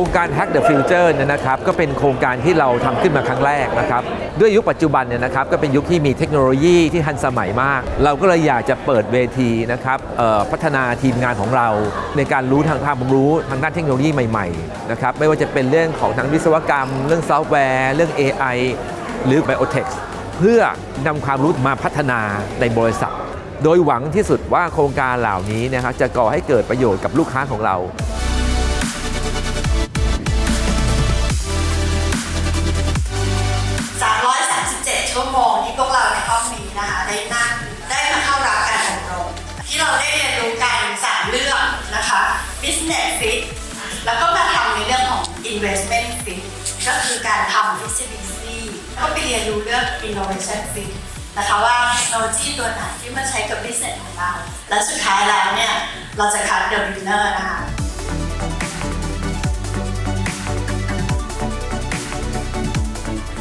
ครงการ Hack the Future เนี่ยนะครับก็เป็นโครงการที่เราทำขึ้นมาครั้งแรกนะครับด้วยยุคปัจจุบันเนี่ยนะครับก็เป็นยุคที่มีเทคโนโลยีที่ทันสมัยมาก เราก็เลยอยากจะเปิดเวทีนะครับพัฒนาทีมงานของเรา ในการรู้ทางความรู้ทางด้านเทคโนโลยีใหม่ๆนะครับไม่ว่าจะเป็นเรื่องของทางวิศวกรรม เรื่องซอฟต์แวร์ เรื่อง AI หรือ Biotech เพื่อนำความรู้มาพัฒนาในบริษัท โดยหวังที่สุดว่าโครงการเหล่านี้นะครับจะก่อให้เกิดประโยชน์กับลูกค้าของเรา แล้วก็มาทำในเรื่องของ investment fit ก็คือการทำ feasibility แล้วก็ไปเรียนรู้เรื่อง innovation fit นะคะว่าเทคโนโลยีตัวไหนที่มาใช้กับ business ของเรา และสุดท้ายแล้วเนี่ย เราจะคัด the winner นะคะ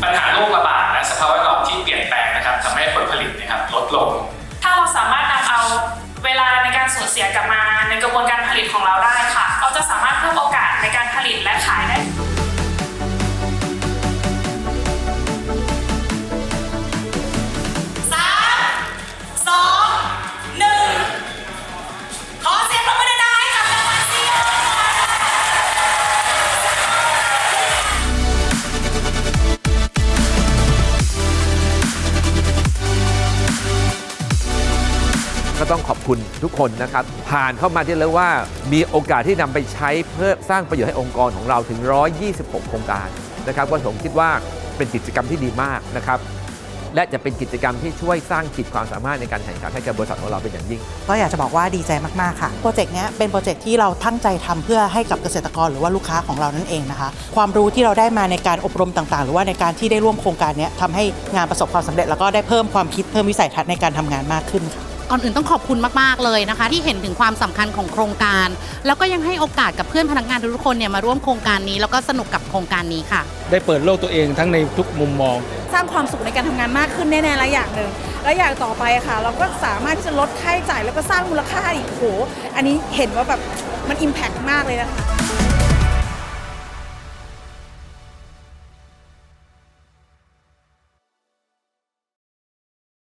ปัญหาโรคระบาดและสภาวะแวดล้อมที่เปลี่ยนแปลงนะครับทำให้ผลผลิตนะครับลดลง ถ้าเราสามารถนำเอาเวลาในการสูญเสียกลับมาในกระบวนการผลิตของเราได้ ต้องขอบคุณทุกคนนะครับ ผ่านเข้ามาที่แล้วว่ามีโอกาสที่นำไปใช้เพื่อสร้างประโยชน์ให้องค์กรของเราถึง 126 โครงการนะครับก็ผมคิดว่าเป็นกิจกรรมที่ดีมากนะครับและจะเป็นกิจกรรมที่ช่วยสร้างขีดความสามารถในการแข่งขันให้กับบริษัทของเราเป็นอย่างยิ่ง ก็อยากจะบอกว่าดีใจมาก ๆ ค่ะ โปรเจกต์นี้เป็นโปรเจกต์ที่เราตั้งใจทำเพื่อให้กับเกษตรกรหรือว่าลูกค้าของเรานั่นเองนะคะ ความรู้ที่เราได้มาในการอบรมต่าง ๆ หรือว่าในการที่ได้ร่วมโครงการนี้ทำให้งานประสบความสำเร็จแล้วก็ได้เพิ่มความคิดเพิ่มวิสัยทัศน์ในการทำงานมากขึ้นค่ะ ก่อนอื่นต้องขอบคุณมาก ๆ เลยนะคะ ที่เห็นถึงความสำคัญของโครงการ แล้วก็ยังให้โอกาสกับเพื่อนพนักงานทุกๆคนเนี่ยมาร่วมโครงการนี้ แล้วก็สนุกกับโครงการนี้ค่ะ ได้เปิดโลกตัวเองทั้งในทุกมุมมอง สร้างความสุขในการทำงานมากขึ้นแน่ๆและอย่างหนึ่งและอย่างต่อไปค่ะ เราก็สามารถที่จะลดค่าใช้จ่ายแล้วก็สร้างมูลค่าอีกโหอันนี้เห็นว่าแบบมันอิมแพกมากเลยนะคะ